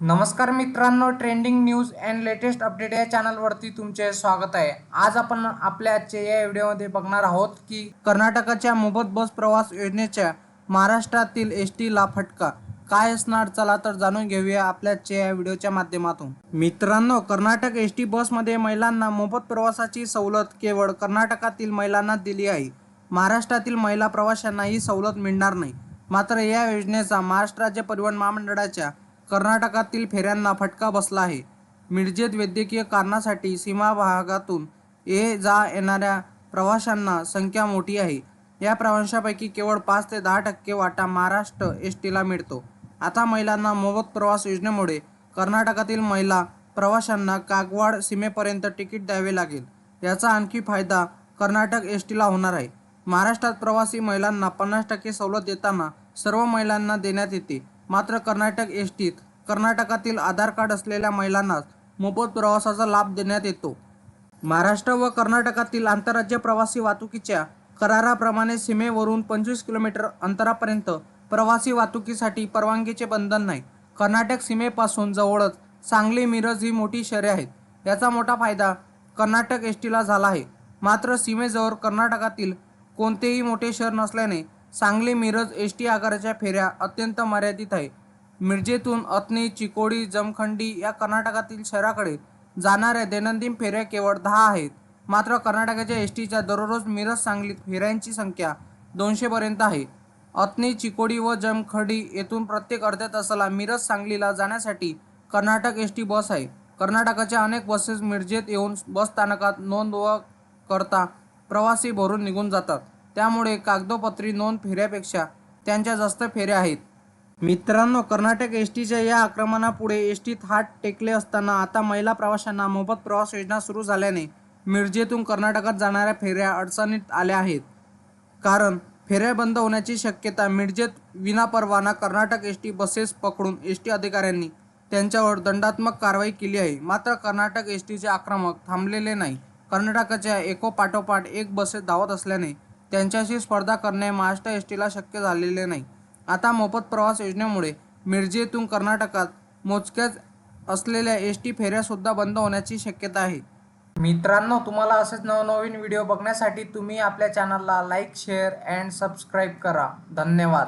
नमस्कार मित्रांनो trending news and latest update या चॅनलवरती तुमचे स्वागत आहे. आज आपण आपल्या आजच्या या व्हिडिओमध्ये बघणार आहोत की कर्नाटकाच्या मोफत बस प्रवास योजनेच्या महाराष्ट्रातील एस टीला फटका. काय असणार? चला तर जाणून घेऊया आपल्या या व्हिडिओच्या माध्यमातून. मित्रांनो कर्नाटक एस टी बसमध्ये महिलांना मोफत प्रवासाची सवलत केवळ कर्नाटकातील महिलांना दिली आहे. महाराष्ट्रातील महिला प्रवाशांना ही सवलत मिळणार नाही. मात्र या योजनेचा महाराष्ट्र राज्य परिवहन महामंडळाच्या कर्नाटकातील फेऱ्यांना फटका बसला आहे. मिरजेत वैद्यकीय कारणासाठी सीमा भागातून ये जा येणाऱ्या प्रवाशांना संख्या मोठी आहे. या प्रवाशांपैकी केवळ पाच ते दहा टक्के वाटा महाराष्ट्र एस टीला मिळतो. आता महिलांना मोफत प्रवास योजनेमुळे कर्नाटकातील महिला प्रवाशांना कागवाड सीमेपर्यंत तिकीट द्यावे लागेल. याचा आणखी फायदा कर्नाटक एस टीला होणार आहे. महाराष्ट्रात प्रवासी महिलांना पन्नास टक्के सवलत देताना सर्व महिलांना देण्यात येते. मात्र कर्नाटक एस टीत कर्नाटकातील आधार कार्ड असलेल्या महिलांना मोफत प्रवासाचा लाभ देण्यात येतो. महाराष्ट्र व कर्नाटकातील आंतरराज्य प्रवासी वाहतुकीच्या कराराप्रमाणे सीमेवरून पंचवीस किलोमीटर अंतरापर्यंत प्रवासी वाहतुकीसाठी परवानगीचे बंधन नाही. कर्नाटक सीमेपासून जवळच सांगली मिरज ही मोठी शहरे आहेत. याचा मोठा फायदा कर्नाटक एस टीला झाला आहे. मात्र सीमेजवळ कर्नाटकातील कोणतेही मोठे शहर नसल्याने सांगली मिरज एस टी आगाराच्या फेऱ्या अत्यंत मर्यादित आहे. मिरजेतून अत्नी चिकोडी जमखंडी या कर्नाटकातील शहराकडे जाणाऱ्या दैनंदिन फेऱ्या केवळ दहा आहेत. मात्र कर्नाटकाच्या एस टीच्या दररोज मिरज सांगलीत फेऱ्यांची संख्या दोनशेपर्यंत आहे. अत्नी चिकोडी व जमखंडी येथून प्रत्येक अर्ध्या तासाला मिरज सांगलीला जाण्यासाठी कर्नाटक एस टी बस आहे. कर्नाटकाच्या अनेक बसेस मिरजेत येऊन बस स्थानकात नोंद व करता प्रवासी भरून निघून जातात. त्यामुळे कागदोपत्री नोंद फेऱ्यापेक्षा त्यांच्या जास्त फेऱ्या आहेत. मित्रांनो कर्नाटक एस टीच्या या आक्रमणापुढे एस टीत हात टेकले असताना आता महिला प्रवाशांना मोफत प्रवास योजना सुरू झाल्याने मिरजेतून कर्नाटकात जाणाऱ्या फेऱ्या अडचणीत आल्या आहेत. कारण फेऱ्या बंद होण्याची शक्यता मिरजेत विनापरवाना कर्नाटक एस टी बसेस पकडून एस टी अधिकाऱ्यांनी त्यांच्यावर दंडात्मक कारवाई केली आहे. मात्र कर्नाटक एस टीचे आक्रमक थांबलेले नाही. कर्नाटकाच्या एकोपाठोपाठ एक बसेस धावत असल्याने त्यांच्याशी स्पर्धा करणे महाराष्ट्र एस टीला शक्य झालेले नाही. आता मोफत प्रवास योजनेमुळे मिरजेतून कर्नाटकात मोजक्याच असलेल्या एस टी फेऱ्यासुद्धा बंद होण्याची शक्यता आहे. मित्रांनो तुम्हाला असेच नवनवीन व्हिडिओ बघण्यासाठी तुम्ही आपल्या चॅनलला लाईक शेअर अँड सबस्क्राईब करा. धन्यवाद.